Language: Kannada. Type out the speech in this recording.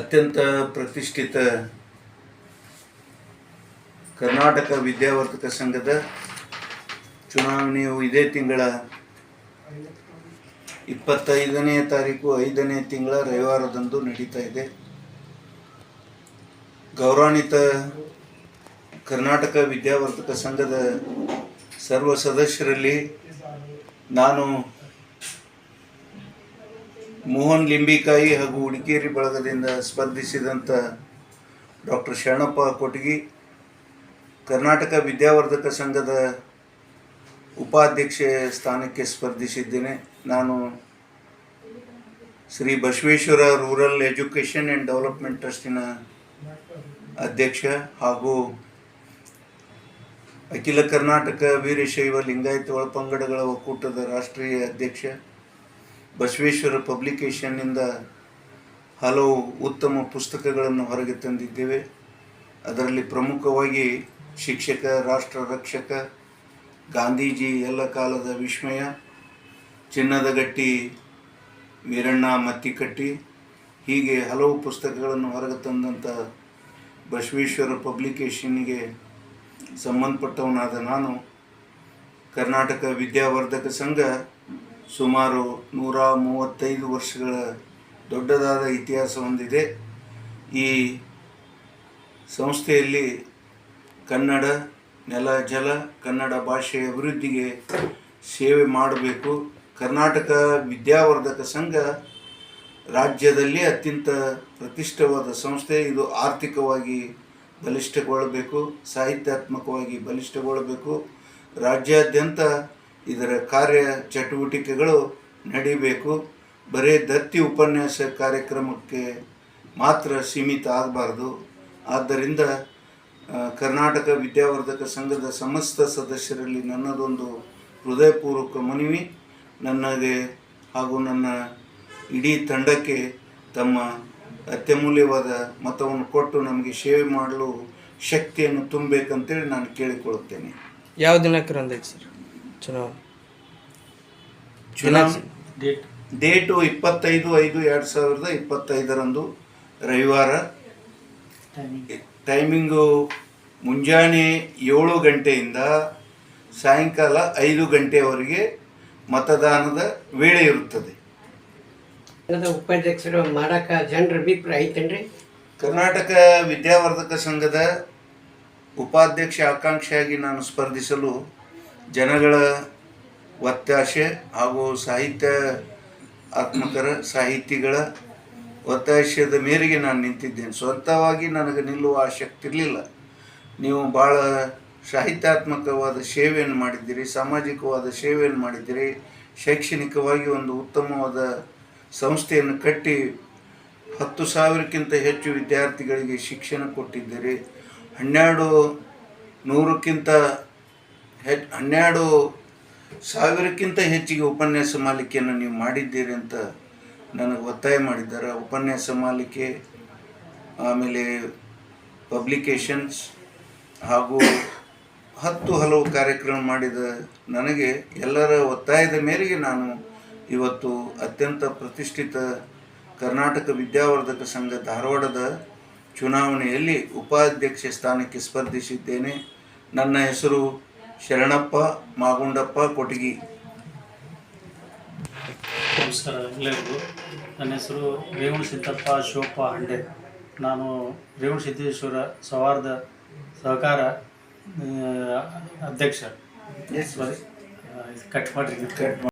ಅತ್ಯಂತ ಪ್ರತಿಷ್ಠಿತ ಕರ್ನಾಟಕ ವಿದ್ಯಾವರ್ಧಕ ಸಂಘದ ಚುನಾವಣೆಯು ಇದೇ ತಿಂಗಳ ಇಪ್ಪತ್ತೈದನೇ ತಾರೀಕು, ಐದನೇ ತಿಂಗಳ ರವಿವಾರದಂದು ನಡೀತಾ ಇದೆ. ಗೌರವಾನ್ವಿತ ಕರ್ನಾಟಕ ವಿದ್ಯಾವರ್ಧಕ ಸಂಘದ ಸರ್ವ ಸದಸ್ಯರಲ್ಲಿ ನಾನು ಮೋಹನ್ ಲಿಂಬಿಕಾಯಿ ಹಾಗೂ ಉಡುಕೇರಿ ಬಳಗದಿಂದ ಸ್ಪರ್ಧಿಸಿದಂಥ ಡಾಕ್ಟರ್ ಶರಣಪ್ಪ ಕೊಟಗಿ ಕರ್ನಾಟಕ ವಿದ್ಯಾವರ್ಧಕ ಸಂಘದ ಉಪಾಧ್ಯಕ್ಷ ಸ್ಥಾನಕ್ಕೆ ಸ್ಪರ್ಧಿಸಿದ್ದೇನೆ. ನಾನು Shri Basaveshwara rural education and development ಟ್ರಸ್ಟಿನ ಅಧ್ಯಕ್ಷ ಹಾಗೂ ಅಖಿಲ ಕರ್ನಾಟಕ ವೀರಶೈವ ಲಿಂಗಾಯತ ಒಳಪಂಗಡಗಳ ಒಕ್ಕೂಟದ ರಾಷ್ಟ್ರೀಯ ಅಧ್ಯಕ್ಷ. ಬಸವೇಶ್ವರ ಪಬ್ಲಿಕೇಶನ್ನಿಂದ ಹಲವು ಉತ್ತಮ ಪುಸ್ತಕಗಳನ್ನು ಹೊರಗೆ ತಂದಿದ್ದೇವೆ. ಅದರಲ್ಲಿ ಪ್ರಮುಖವಾಗಿ ಶಿಕ್ಷಕ, ರಾಷ್ಟ್ರ ರಕ್ಷಕ, ಗಾಂಧೀಜಿ ಎಲ್ಲ ಕಾಲದ ವಿಸ್ಮಯ ಚಿನ್ನದ ಗಟ್ಟಿ ವೀರಣ್ಣ ಮತ್ತಿಕಟ್ಟಿ, ಹೀಗೆ ಹಲವು ಪುಸ್ತಕಗಳನ್ನು ಹೊರಗೆ ತಂದಂಥ ಬಸವೇಶ್ವರ ಪಬ್ಲಿಕೇಶನ್ಗೆ ಸಂಬಂಧಪಟ್ಟವನಾದ ನಾನು ಕರ್ನಾಟಕ ವಿದ್ಯಾವರ್ಧಕ ಸಂಘ ಸುಮಾರು ನೂರ ಮೂವತ್ತೈದು ವರ್ಷಗಳ ದೊಡ್ಡದಾದ ಇತಿಹಾಸ ಹೊಂದಿದೆ. ಈ ಸಂಸ್ಥೆಯಲ್ಲಿ ಕನ್ನಡ ನೆಲ, ಜಲ, ಕನ್ನಡ ಭಾಷೆಯ ಅಭಿವೃದ್ಧಿಗೆ ಸೇವೆ ಮಾಡಬೇಕು. ಕರ್ನಾಟಕ ವಿದ್ಯಾವರ್ಧಕ ಸಂಘ ರಾಜ್ಯದಲ್ಲಿ ಅತ್ಯಂತ ಪ್ರತಿಷ್ಠವಾದ ಸಂಸ್ಥೆ. ಇದು ಆರ್ಥಿಕವಾಗಿ ಬಲಿಷ್ಠಗೊಳ್ಳಬೇಕು, ಸಾಹಿತ್ಯಾತ್ಮಕವಾಗಿ ಬಲಿಷ್ಠಗೊಳ್ಳಬೇಕು. ರಾಜ್ಯಾದ್ಯಂತ ಇದರ ಕಾರ್ಯ ಚಟುವಟಿಕೆಗಳು ನಡೀಬೇಕು. ಬರೀ ದತ್ತಿ ಉಪನ್ಯಾಸ ಕಾರ್ಯಕ್ರಮಕ್ಕೆ ಮಾತ್ರ ಸೀಮಿತ ಆಗಬಾರ್ದು. ಆದ್ದರಿಂದ ಕರ್ನಾಟಕ ವಿದ್ಯಾವರ್ಧಕ ಸಂಘದ ಸಮಸ್ತ ಸದಸ್ಯರಲ್ಲಿ ನನ್ನದೊಂದು ಹೃದಯಪೂರ್ವಕ ಮನವಿ ನನಗೆ ಹಾಗೂ ನನ್ನ ಇಡೀ ತಂಡಕ್ಕೆ ತಮ್ಮ ಅತ್ಯಮೂಲ್ಯವಾದ ಮತವನ್ನು ಕೊಟ್ಟು ನಮಗೆ ಸೇವೆ ಮಾಡಲು ಶಕ್ತಿಯನ್ನು ತುಂಬಬೇಕಂತೇಳಿ ನಾನು ಕೇಳಿಕೊಳ್ಳುತ್ತೇನೆ. ಯಾವ ದಿನಕ್ಕೆ ರಂದೈತೆ ಸರ್? ಚುನಾವಣೆ. ಚುನಾವಣೆ ಡೇಟು. ಇಪ್ಪತ್ತೈದು ಐದು ಎರಡು ಸಾವಿರದ ಇಪ್ಪತ್ತೈದರಂದು ರವಿವಾರ. ಟೈಮಿಂಗು ಮುಂಜಾನೆ ಏಳು ಗಂಟೆಯಿಂದ ಸಾಯಂಕಾಲ ಐದು ಗಂಟೆಯವರೆಗೆ ಮತದಾನದ ವೇಳೆ ಇರುತ್ತದೆ. ಉಪಾಧ್ಯಕ್ಷರು ಮಾಡಕ ಜನರ ಅಭಿಪ್ರಾಯ ಐತೇನ್ರಿ? ಕರ್ನಾಟಕ ವಿದ್ಯಾವರ್ಧಕ ಸಂಘದ ಉಪಾಧ್ಯಕ್ಷ ಆಕಾಂಕ್ಷಿಯಾಗಿ ನಾನು ಸ್ಪರ್ಧಿಸಲು ಜನಗಳ ಒತ್ತಾಸೆ ಹಾಗೂ ಸಾಹಿತ್ಯ ಆತ್ಮಕರ ಸಾಹಿತಿಗಳ ಒತ್ತಾಯದ ಮೇರೆಗೆ ನಾನು ನಿಂತಿದ್ದೇನೆ. ಸ್ವಂತವಾಗಿ ನನಗೆ ನಿಲ್ಲುವ ಆಸಕ್ತಿ ಇರಲಿಲ್ಲ. ನೀವು ಭಾಳ ಸಾಹಿತ್ಯಾತ್ಮಕವಾದ ಸೇವೆಯನ್ನು ಮಾಡಿದ್ದೀರಿ, ಸಾಮಾಜಿಕವಾದ ಸೇವೆಯನ್ನು ಮಾಡಿದ್ದೀರಿ, ಶೈಕ್ಷಣಿಕವಾಗಿ ಒಂದು ಉತ್ತಮವಾದ ಸಂಸ್ಥೆಯನ್ನು ಕಟ್ಟಿ ಹತ್ತು ಸಾವಿರಕ್ಕಿಂತ ಹೆಚ್ಚು ವಿದ್ಯಾರ್ಥಿಗಳಿಗೆ ಶಿಕ್ಷಣ ಕೊಟ್ಟಿದ್ದೀರಿ. ಹನ್ನೆರಡು ನೂರಕ್ಕಿಂತ ಹೆಚ್ಚು ಹನ್ನೆರಡು ಸಾವಿರಕ್ಕಿಂತ ಹೆಚ್ಚಿಗೆ ಉಪನ್ಯಾಸ ಮಾಲಿಕೆಯನ್ನು ನೀವು ಮಾಡಿದ್ದೀರಿ ಅಂತ ನನಗೆ ಒತ್ತಾಯ ಮಾಡಿದ್ದಾರೆ. ಉಪನ್ಯಾಸ ಮಾಲಿಕೆ, ಆಮೇಲೆ ಪಬ್ಲಿಕೇಶನ್ಸ್ ಹಾಗೂ ಹತ್ತು ಹಲವು ಕಾರ್ಯಕ್ರಮ ಮಾಡಿದ ನನಗೆ ಎಲ್ಲರ ಒತ್ತಾಯದ ಮೇರೆಗೆ ನಾನು ಇವತ್ತು ಅತ್ಯಂತ ಪ್ರತಿಷ್ಠಿತ ಕರ್ನಾಟಕ ವಿದ್ಯಾವರ್ಧಕ ಸಂಘ ಧಾರವಾಡದ ಚುನಾವಣೆಯಲ್ಲಿ ಉಪಾಧ್ಯಕ್ಷ ಸ್ಥಾನಕ್ಕೆ ಸ್ಪರ್ಧಿಸಿದ್ದೇನೆ. ನನ್ನ ಹೆಸರು ಶರಣಪ್ಪ ಮಾಗುಂಡಪ್ಪ ಕೊಟಗಿ ನಮಸ್ಕಾರ ಎಲ್ಲರಿಗೂ. ನನ್ನ ಹೆಸರು ರೇವಣ ಸಿದ್ದಪ್ಪ ಶಿವಪ್ಪ ಹಂಡೆ. ನಾನು ರೇವಣ ಸಿದ್ದೇಶ್ವರ ಸೌಹಾರ್ದ ಸಹಕಾರ ಅಧ್ಯಕ್ಷ. ಸಾರಿ ಕಟ್ ಮಾಡಿರಿ. ಕಟ್